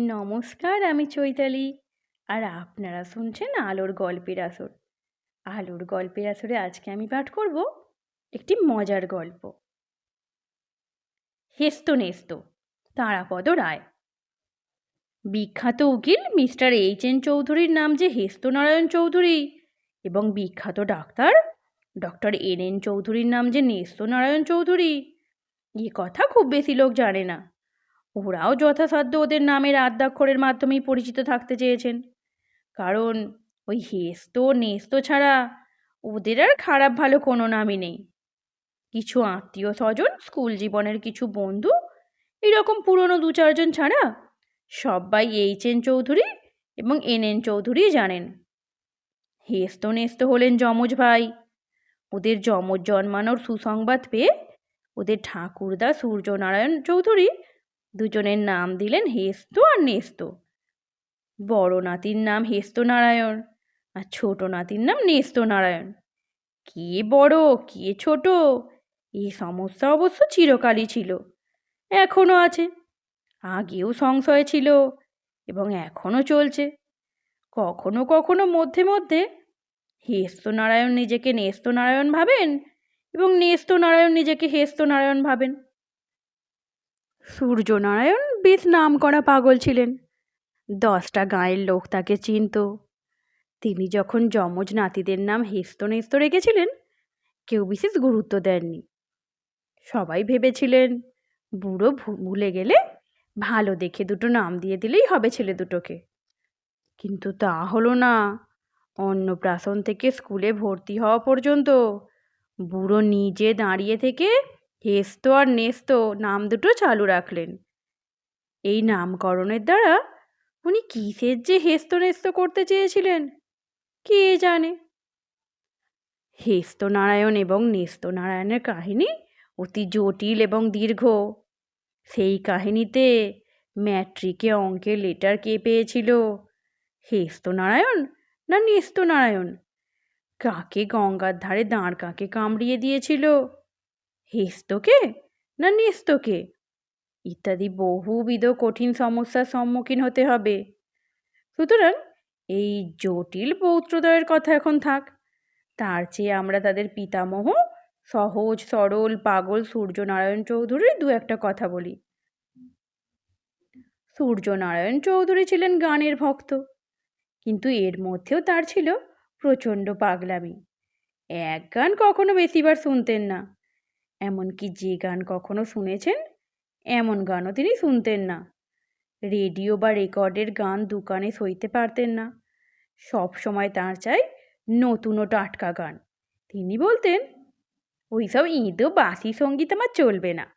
নমস্কার, আমি চৈতালি। আর আপনারা শুনছেন আলোর গল্পের আসর। আলোর গল্পের আসরে আজকে আমি পাঠ করব একটি মজার গল্প। হেস্ত নেস্ত, তারাপদ রায়। বিখ্যাত উকিল মিস্টার এইচ এন চৌধুরীর নাম যে হেস্তনারায়ণ চৌধুরী এবং বিখ্যাত ডাক্তার ডক্টর এন এন চৌধুরীর নাম যে নেস্তনারায়ণ চৌধুরী, এ কথা খুব বেশি লোক জানে না। ওরাও যথাসাধ্য ওদের নামের আদ্যাক্ষরের মাধ্যমেই পরিচিত থাকতে চেয়েছেন। কারণ ওই হেস্ত নেস্ত ছাড়া ওদের আর খারাপ ভালো কোনো নামই নেই। কিছু আত্মীয় স্বজন, স্কুল জীবনের কিছু বন্ধু, এরকম পুরনো দু চারজন ছাড়া সবাই এইচ এন চৌধুরী এবং এন এন চৌধুরী জানেন। হেস্ত নেস্ত হলেন যমজ ভাই। ওদের যমজ জন্মানোর সুসংবাদ পেয়ে ওদের ঠাকুরদা সূর্যনারায়ণ চৌধুরী দুজনের নাম দিলেন হেস্ত আর নেস্ত। বড় নাতির নাম হেস্ত নারায়ণ আর ছোট নাতির নাম নেস্ত নারায়ণ। কে বড়, কে ছোট এই সমস্যা অবশ্য চিরকালই ছিল এখনও আছে, আগেও সংশয় ছিল এবং এখনও চলছে। কখনো কখনো মধ্যে মধ্যে হেস্ত নারায়ণ নিজেকে নেস্ত নারায়ণ ভাবেন এবং নেস্ত নারায়ণ নিজেকে হেস্ত নারায়ণ ভাবেন। সূর্যনারায়ণ বেশ নাম করা পাগল ছিলেন। দশটা গাঁয়ের লোক তাকে চিনত। তিনি যখন যমজ নাতিদের নাম হেস্ত নেস্ত রেখেছিলেন, কেউ বিশেষ গুরুত্ব দেননি। সবাই ভেবেছিলেন, বুড়ো ভুলে গেলে ভালো দেখে দুটো নাম দিয়ে দিলেই হবে ছেলে দুটোকে। কিন্তু তা হলো না। অন্নপ্রাশন থেকে স্কুলে ভর্তি হওয়া পর্যন্ত বুড়ো নিজে দাঁড়িয়ে থেকে হেস্ত আর নেস্ত নাম দুটো চালু রাখলেন। এই নামকরণের দ্বারা উনি কিসের যে হেস্ত নেস্ত করতে চেয়েছিলেন, কে জানে? হেস্ত নারায়ণ এবং নেস্ত নারায়ণের কাহিনী অতি জটিল এবং দীর্ঘ। সেই কাহিনীতে ম্যাট্রিকে অঙ্কের লেটার কে পেয়েছিল, হেস্ত নারায়ণ না নেস্ত নারায়ণ? কাকে গঙ্গার ধারে দাঁড় কাকে কামড়িয়ে দিয়েছিল? হেস্তকে না নেস্তকে ইত্যাদি বহুবিধ কঠিন সমস্যার সম্মুখীন হতে হবে। সুতরাং এই জটিল পৌত্রদয়ের কথা এখন থাক। তার চেয়ে আমরা তাদের পিতামহ, সহজ, সরল, পাগল সূর্যনারায়ণ চৌধুরীর দু একটা কথা বলি। সূর্যনারায়ণ চৌধুরী ছিলেন গানের ভক্ত, কিন্তু এর মধ্যেও তার ছিল প্রচণ্ড পাগলামি। এক গান কখনো বেশিবার শুনতেন না। এমনকি যে গান কখনো শুনেছেন? এমন গানও তিনি শুনতেন না। রেডিও বা রেকর্ডের গান দোকানে সইতে পারতেন না। সব সময় তাঁর চাই নতুন ও টাটকা গান। তিনি বলতেন, ওইসব ইঁদো বাসি সংগীত আমার চলবে না।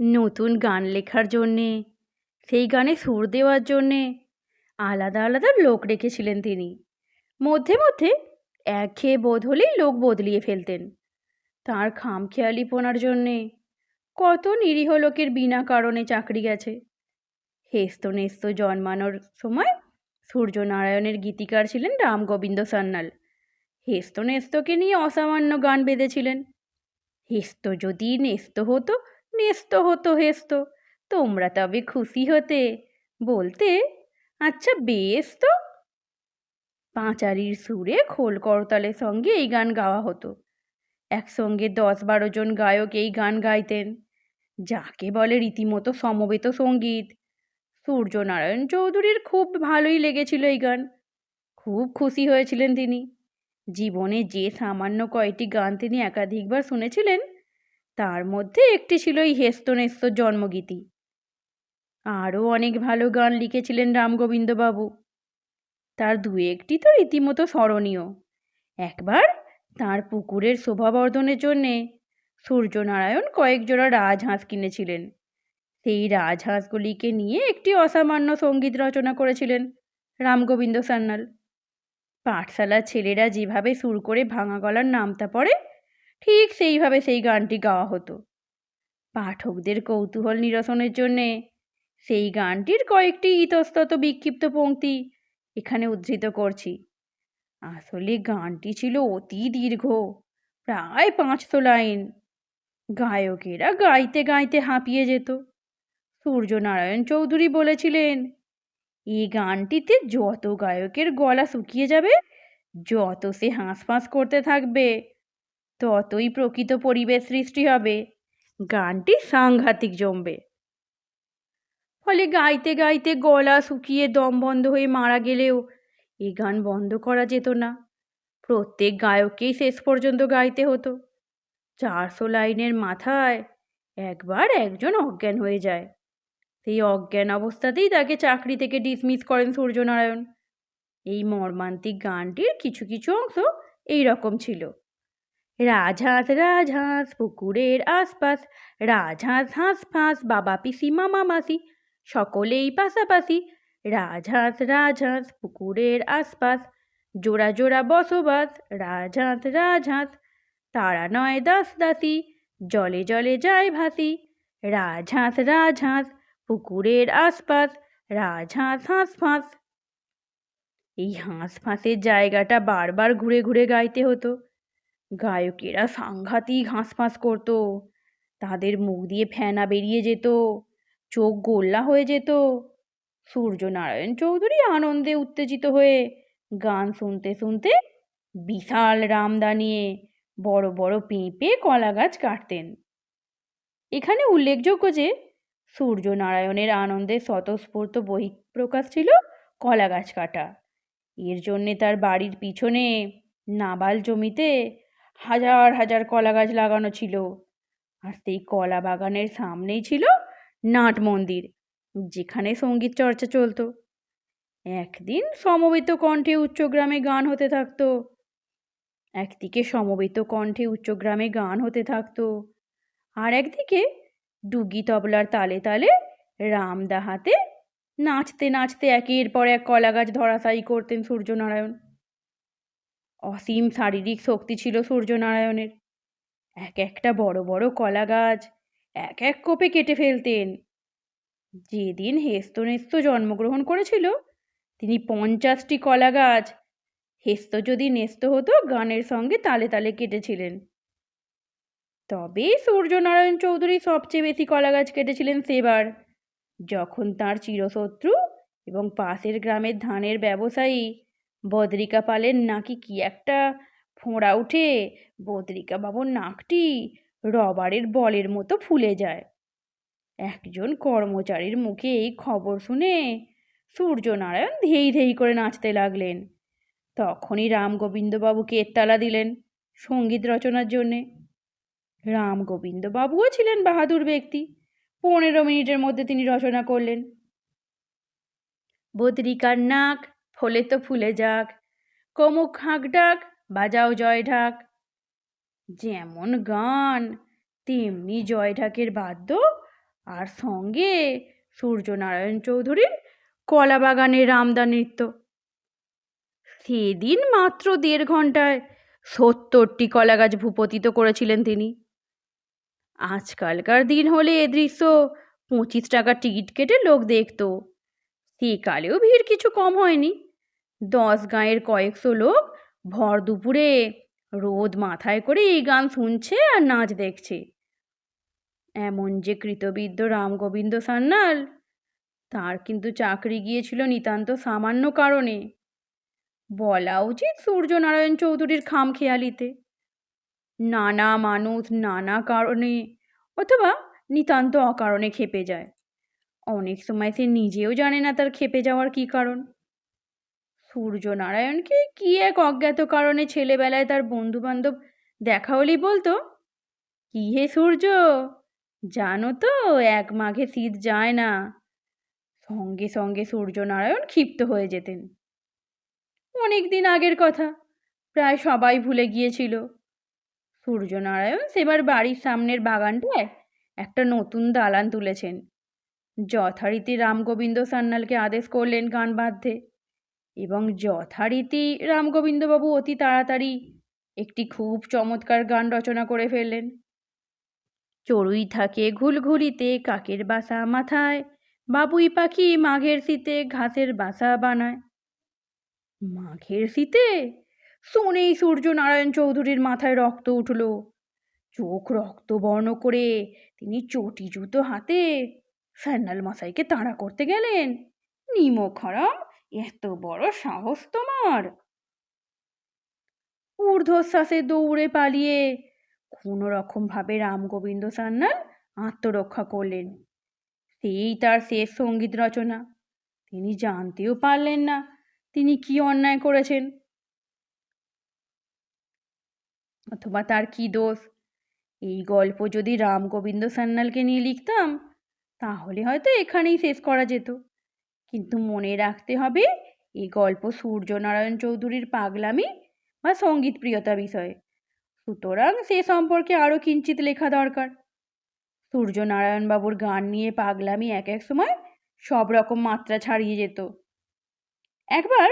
নতুন গান লেখার জন্যে, সেই গানে সুর দেওয়ার জন্যে আলাদা আলাদা লোক রেখেছিলেন তিনি। মধ্যে মধ্যে একঘেয়ে বোধ হলেই লোক বদলিয়ে ফেলতেন। তাঁর খামখেয়ালিপনার জন্যে। কত নিরীহ লোকের বিনা কারণে চাকরি গেছে। হেস্ত নেস্ত জন্মানোর সময় সূর্যনারায়ণের গীতিকার ছিলেন রামগোবিন্দ সান্যাল। হেস্ত নেস্তকে নিয়ে অসামান্য গান বেঁধেছিলেন। হেস্ত যদি নেস্ত হতো নেস্ত হতো হেস্ত। তোমরা তবে খুশি হতে। বলতে আচ্ছা বেশ তো। পাঁচারির সুরে খোল করতালের সঙ্গে এই গান গাওয়া হতো। একসঙ্গে দশ বারো জন গায়ক এই গান গাইতেন। যাকে বলে রীতিমতো সমবেত সংগীত। সূর্যনারায়ণ চৌধুরীর খুব ভালোই লেগেছিল এই গান। খুব খুশি হয়েছিলেন তিনি। জীবনে যে সামান্য কয়টি গান তিনি একাধিকবার শুনেছিলেন, তার মধ্যে একটি ছিল এই হেস্তনেস্ত জন্মগীতি। আরও অনেক ভালো গান লিখেছিলেন রামগোবিন্দবাবু। তার দু একটি তো রীতিমতো স্মরণীয়। একবার তার পুকুরের শোভাবর্ধনের জন্যে সূর্যনারায়ণ কয়েক জোড়া রাজহাঁস কিনেছিলেন। সেই রাজহাঁসগুলিকে নিয়ে একটি অসামান্য সংগীত রচনা করেছিলেন রামগোবিন্দ সান্যাল। পাঠশালার ছেলেরা যেভাবে সুর করে ভাঙা গলার নামতা পড়ে, ঠিক সেইভাবে সেই গানটি গাওয়া হতো। পাঠকদের কৌতূহল নিরসনের জন্যে সেই গানটির কয়েকটি ইতস্তত বিক্ষিপ্ত পংক্তি এখানে উদ্ধৃত করছি। আসলে গানটি ছিল অতি দীর্ঘ, প্রায় পাঁচশো লাইন। গায়কেরা গাইতে গাইতে হাঁপিয়ে যেত। সূর্যনারায়ণ চৌধুরী বলেছিলেন এই গানটিতে যত গায়কের গলা শুকিয়ে যাবে, যত সে হাঁসফাঁস করতে থাকবে, ততই প্রকৃত পরিবেশ সৃষ্টি হবে। গানটি সাংঘাতিক জমবে। ফলে গাইতে গাইতে গলা শুকিয়ে দম বন্ধ হয়ে মারা গেলেও এ গান বন্ধ করা যেত না। প্রত্যেক গায়ককেই শেষ পর্যন্ত গাইতে হতো। চারশো লাইনের মাথায় একবার একজন অজ্ঞান হয়ে যায়। সেই অজ্ঞান অবস্থাতেই তাকে চাকরি থেকে ডিসমিস করেন সূর্যনারায়ণ। এই মর্মান্তিক গানটির কিছু কিছু অংশ এই রকম ছিল। রাজহাঁস রাজহাঁস, পুকুরের আশপাশ, রাজহাঁস, হাঁস ফাঁস, বাবা পিসি, মামা মাসি, সকলেই পাশাপাশি রাজহাঁস রাজহাঁস, পুকুরের আশপাশ। জোড়া জোড়া বসবাস, রাজহাঁস রাজহাঁস। তারা নয় দাস দাসী জলে জলে যায় ভাসি রাজহাঁস রাজহাঁস, পুকুরের আশপাশ, রাজহাঁস, হাঁস ফাঁস। এই হাঁস ফাঁসের জায়গাটা বারবার ঘুরে ঘুরে গাইতে হতো। গায়কেরা সাংঘাতিক হাঁসফাঁস করতো। তাদের মুখ দিয়ে ফেনা বেরিয়ে যেত। চোখ গোল্লা হয়ে যেত। সূর্যনারায়ণ চৌধুরী আনন্দে উত্তেজিত হয়ে গান শুনতে শুনতে বিশাল রামদা নিয়ে বড় বড় পেঁপে কলা গাছ কাটতেন। এখানে উল্লেখযোগ্য যে সূর্যনারায়ণের আনন্দে স্বতঃস্ফূর্ত বহিঃপ্রকাশ ছিল কলা গাছ কাটা। এর জন্যে তার বাড়ির পিছনে নাবাল জমিতে হাজার হাজার কলা গাছ লাগানো ছিল। আর সেই কলা বাগানের সামনেই ছিল নাট মন্দির। যেখানে সংগীত চর্চা চলতো। একদিন সমবেত কণ্ঠে উচ্চগ্রামে গান হতে থাকতো। একদিকে সমবেত কণ্ঠে উচ্চগ্রামে গান হতে থাকতো। আর একদিকে ডুগি তবলার তালে তালে রামদা হাতে নাচতে নাচতে একের পর এক কলা গাছ ধরাশায়ী করতেন সূর্যনারায়ণ। অসীম শারীরিক শক্তি ছিল সূর্যনারায়ণের। এক একটা বড় বড় কলা গাছ এক এক কোপে কেটে ফেলতেন। যেদিন হেস্তনেস্ত জন্মগ্রহণ করেছিল, তিনি পঞ্চাশটি কলা গাছ হেস্ত যদি নেস্ত হতো, গানের সঙ্গে তালে তালে কেটেছিলেন। তবে সূর্যনারায়ণ চৌধুরী সবচেয়ে বেশি কলা গাছ কেটেছিলেন সেবার। যখন তার চিরশত্রু এবং পাশের গ্রামের ধানের ব্যবসায়ী বদ্রিকা পালের নাকি কি একটা ফোঁড়া উঠে বদ্রিকা বাবুর নাকটি রবারের বলের মতো ফুলে যায়। একজন কর্মচারীর মুখে এই খবর শুনে সূর্যনারায়ণ ধেই ধেই করে নাচতে লাগলেন। তখনই রামগোবিন্দবাবুকে এত্তালা দিলেন সংগীত রচনার জন্যে। রামগোবিন্দবাবুও ছিলেন বাহাদুর ব্যক্তি। পনেরো মিনিটের মধ্যে তিনি রচনা করলেন। বদ্রিকার নাক, ফলে তো ফুলে যাক। কমুক হাঁক ডাক, বাজাও জয় ঢাক। যেমন গান, তেমনি জয় ঢাকের বাদ্য আর সঙ্গে সূর্যনারায়ণ চৌধুরীর কলা বাগানের রামদা নৃত্য। সেদিন মাত্র দেড় ঘন্টায় সত্তরটি কলা গাছ ভূপতিত করেছিলেন তিনি। আজকালকার দিন হলে এ দৃশ্য পঁচিশ টাকার টিকিট কেটে লোক দেখতো। সেকালেও ভিড় কিছু কম হয়নি। দশ গাঁয়ের কয়েকশো লোক ভর দুপুরে রোদ মাথায় করে এই গান শুনছে আর নাচ দেখছে। এমন যে কৃতবিদ্য রামগোবিন্দ সান্যাল, তার কিন্তু চাকরি গিয়েছিল নিতান্ত সামান্য কারণে। বলা উচিত সূর্যনারায়ণ চৌধুরীর খামখেয়ালিতে নানা মানুষ নানা কারণে অথবা নিতান্ত অকারণে খেপে যায়। অনেক সময় সে নিজেও জানে না তার খেপে যাওয়ার কী কারণ। সূর্যনারায়ণকে কি এক অজ্ঞাত কারণে ছেলেবেলায় তার বন্ধু বান্ধব দেখা হলেই বলতো, কি হে সূর্য? জানো তো, এক মাঘে শীত যায় না। সঙ্গে সঙ্গে সূর্যনারায়ণ ক্ষিপ্ত হয়ে যেতেন। অনেক দিন আগের কথা, প্রায় সবাই ভুলে গিয়েছিল। সূর্যনারায়ণ সেবার বাড়ির সামনের বাগানটায় একটা নতুন দালান তুলেছেন। যথারীতি রামগোবিন্দ সান্যালকে আদেশ করলেন গান বাঁধতে এবং যথারীতি রামগোবিন্দবাবু অতি তাড়াতাড়ি একটি খুব চমৎকার গান রচনা করে ফেললেন। চড়ুই থাকে ঘুলঘুলিতে কাকের বাসা মাথায়, বাবুই পাখি মাঘের শীতে ঘাসের বাসা বানায়। মাঘের শীতে? শুনেই সূর্যনারায়ণ চৌধুরীর মাথায় রক্ত উঠল। চোখ রক্তবর্ণ করে তিনি চটি জুতো হাতে সান্যাল মশাইকে তাড়া করতে গেলেন। নিমক হারাম এত বড় সাহস তোমার। ঊর্ধ্বশ্বাসে দৌড়ে পালিয়ে কোনো রকমভাবে রামগোবিন্দ সান্যাল আত্মরক্ষা করলেন। সেই তার শেষ সংগীত রচনা। তিনি জানতেও পারলেন না তিনি কি অন্যায় করেছেন। অথবা তার কি দোষ? এই গল্প যদি রামগোবিন্দ সান্যালকে নিয়ে লিখতাম, তাহলে হয়তো এখানেই শেষ করা যেত। কিন্তু মনে রাখতে হবে এই গল্প সূর্যনারায়ণ চৌধুরীর পাগলামি বা সংগীত প্রিয়তা বিষয়ে। সুতরাং সে সম্পর্কে আরও কিঞ্চিত লেখা দরকার। সূর্যনারায়ণ বাবুর গান নিয়ে পাগলামি এক এক সময় সব রকম মাত্রা ছাড়িয়ে যেত। একবার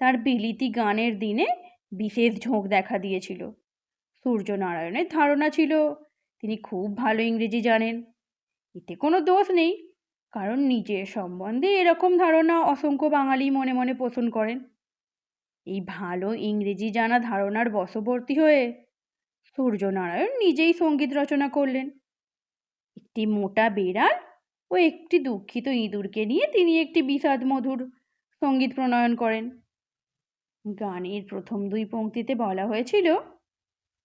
তার বিলিতি গানের দিনে বিশেষ ঝোঁক দেখা দিয়েছিল। সূর্যনারায়ণের ধারণা ছিল, তিনি খুব ভালো ইংরেজি জানেন। এতে কোনো দোষ নেই, কারণ নিজের সম্বন্ধে এরকম ধারণা অসংখ্য বাঙালি মনে মনে পোষণ করেন। এই ভালো ইংরেজি জানা ধারণার বশবর্তী হয়ে সূর্যনারায়ণ নিজেই সংগীত রচনা করলেন। একটি মোটা বেড়াল ও একটি দুঃখিত ইঁদুরকে নিয়ে তিনি একটি বিষাদ মধুর সংগীত প্রণয়ন করেন। গানের প্রথম দুই পংক্তিতে বলা হয়েছিল,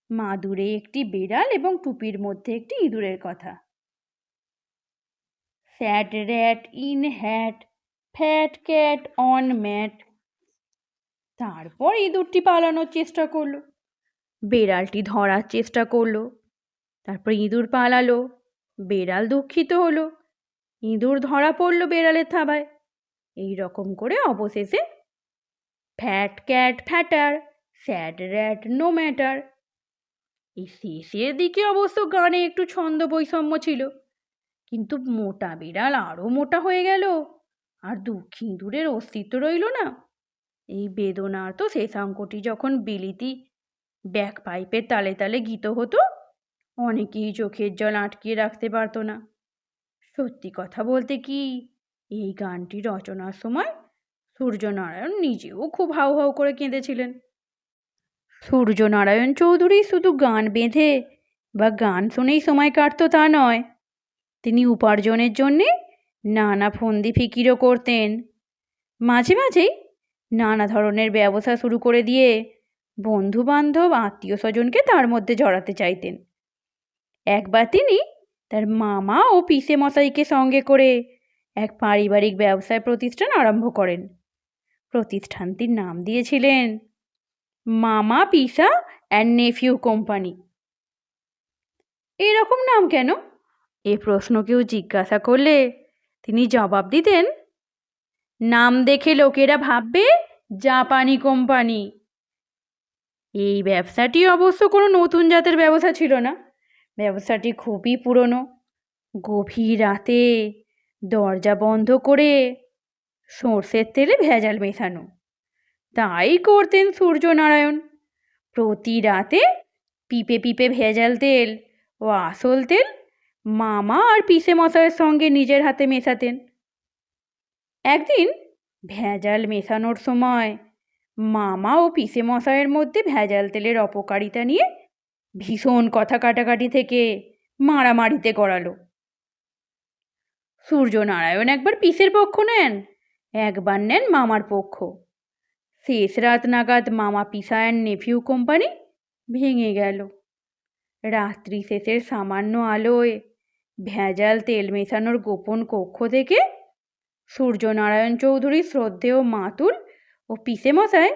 মাদুরে একটি বেড়াল এবং টুপির মধ্যে একটি ইঁদুরের কথা। Sat rat in hat, fat cat on mat. তারপর ইঁদুরটি পালানোর চেষ্টা করল। বেড়ালটি ধরার চেষ্টা করল। তারপর ইঁদুর পালালো, বেড়াল দুঃখিত হলো, ইঁদুর ধরা পড়ল বেড়ালের থাবায়। এই রকম করে অবশেষে fat cat fatter, sad rat no matter. এই শেষের দিকে অবশ্য গানে একটু ছন্দ বৈষম্য ছিল, কিন্তু মোটা বিড়াল আরও মোটা হয়ে গেল, আর দুঃখী ইঁদুরের অস্তিত্ব রইল না। এই বেদনার তো শেষাঙ্কটি যখন বিলিতি ব্যাক পাইপের তালে তালে গীত হতো, অনেকেই চোখের জল আটকিয়ে রাখতে পারতো না। সত্যি কথা বলতে কি, এই গানটি রচনার সময় সূর্যনারায়ণ নিজেও খুব হাউ হাউ করে কেঁদেছিলেন। সূর্যনারায়ণ চৌধুরী শুধু গান বেঁধে বা গান শুনেই সময় কাটতো তা নয়, তিনি উপার্জনের জন্যে নানা ফন্দি ফিকিরও করতেন। মাঝে মাঝেই নানা ধরনের ব্যবসা শুরু করে দিয়ে বন্ধু বান্ধব আত্মীয় স্বজনকে তার মধ্যে জড়াতে চাইতেন। একবার তিনি তার মামা ও পিসে মশাইকে সঙ্গে করে এক পারিবারিক ব্যবসায় প্রতিষ্ঠান আরম্ভ করেন। প্রতিষ্ঠানটির নাম দিয়েছিলেন মামা পিসা অ্যান্ড নেফিউ কোম্পানি। এরকম নাম কেন? এ প্রশ্ন কেউ জিজ্ঞাসা করলে তিনি জবাব দিতেন, নাম দেখে লোকেরা ভাববে, জাপানি কোম্পানি। এই ব্যবসাটি অবশ্য কোনো নতুন জাতের ব্যবসা ছিল না। ব্যবসাটি খুবই পুরনো। গভীর রাতে দরজা বন্ধ করে সর্ষের তেলে ভেজাল মেশানো। তাই করতেন সূর্যনারায়ণ। প্রতি রাতে পিপে পিপে ভেজাল তেল ও আসল তেল মামা আর পিসে মশাইয়ের সঙ্গে নিজের হাতে মেশাতেন। একদিন ভেজাল মেশানোর সময় মামা ও পিসে মশাইয়ের মধ্যে ভেজাল তেলের অপকারিতা নিয়ে ভীষণ কথা কাটাকাটি থেকে মারামারিতে গড়ালো। সূর্যনারায়ণ একবার পিসের পক্ষ নেন, একবার নেন মামার পক্ষ। শেষ রাত নাগাদ মামা পিসা অ্যান্ড নেফিউ কোম্পানি ভেঙে গেল। রাত্রি শেষের সামান্য আলোয় ভেজাল তেল মেশানোর গোপন কক্ষ থেকে সূর্যনারায়ণ চৌধুরী শ্রদ্ধেয় মাতুল ও পিসে মশাই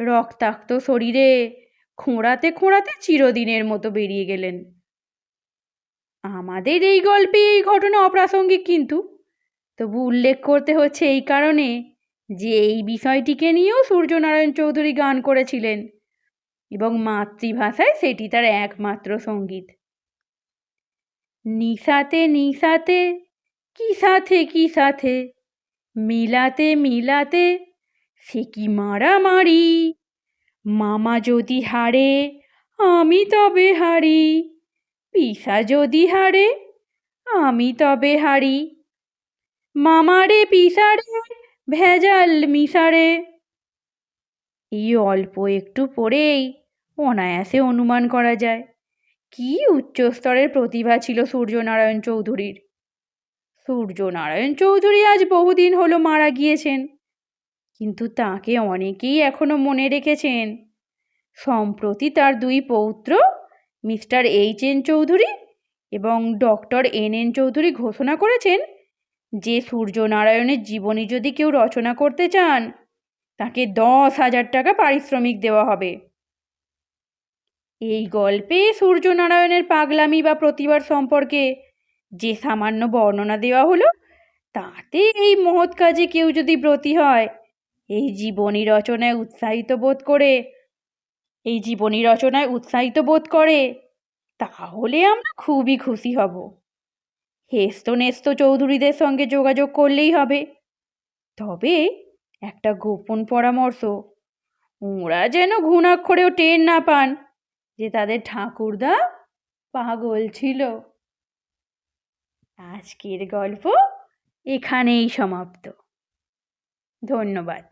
রক্তাক্ত শরীরে খোঁড়াতে খোঁড়াতে চিরদিনের মতো বেরিয়ে গেলেন। আমাদের এই গল্পে এই ঘটনা অপ্রাসঙ্গিক কিন্তু, তবু উল্লেখ করতে হচ্ছে এই কারণে যে এই বিষয়টিকে নিয়েও সূর্যনারায়ণ চৌধুরী গান করেছিলেন এবং মাতৃভাষায় সেটি তার একমাত্র সংগীত। নিশাতে নিশাতে, কি সাথে কি সাথে, মিলাতে মিলাতে সে কি মারামারি? মামা যদি হারে, আমি তবে হারি। পিসা যদি হারে, আমি তবে হারি। মামারে পিসারে ভেজাল মিশারে এই অল্প একটু পড়েই অনায়াসে অনুমান করা যায়, কি উচ্চস্তরের প্রতিভা ছিল সূর্যনারায়ণ চৌধুরীর। সূর্যনারায়ণ চৌধুরী আজ বহুদিন হলো মারা গিয়েছেন। কিন্তু তাকে অনেকেই এখনও মনে রেখেছেন। সম্প্রতি তার দুই পৌত্র, মিস্টার এইচ এন চৌধুরী এবং ডক্টর এন এন চৌধুরী ঘোষণা করেছেন যে সূর্যনারায়ণের জীবনী যদি কেউ রচনা করতে চান, তাকে দশ হাজার টাকা পারিশ্রমিক দেওয়া হবে। এই গল্পে সূর্যনারায়ণের পাগলামি বা প্রতিভার সম্পর্কে যে সামান্য বর্ণনা দেওয়া হলো, তাতে এই মহৎ কাজে কেউ যদি ব্রতী হয় এই জীবনী রচনায় উৎসাহিত বোধ করে, এই জীবনী রচনায় উৎসাহিত বোধ করে, তাহলে আমরা খুবই খুশি হব। হেস্ত নেস্ত চৌধুরীদের সঙ্গে যোগাযোগ করলেই হবে। তবে একটা গোপন পরামর্শ, ওরা যেন ঘুণাক্ষরেও টের না পান যে তাদের ঠাকুরদা পাগল ছিল। আজকের গল্প এখানেই সমাপ্ত। ধন্যবাদ।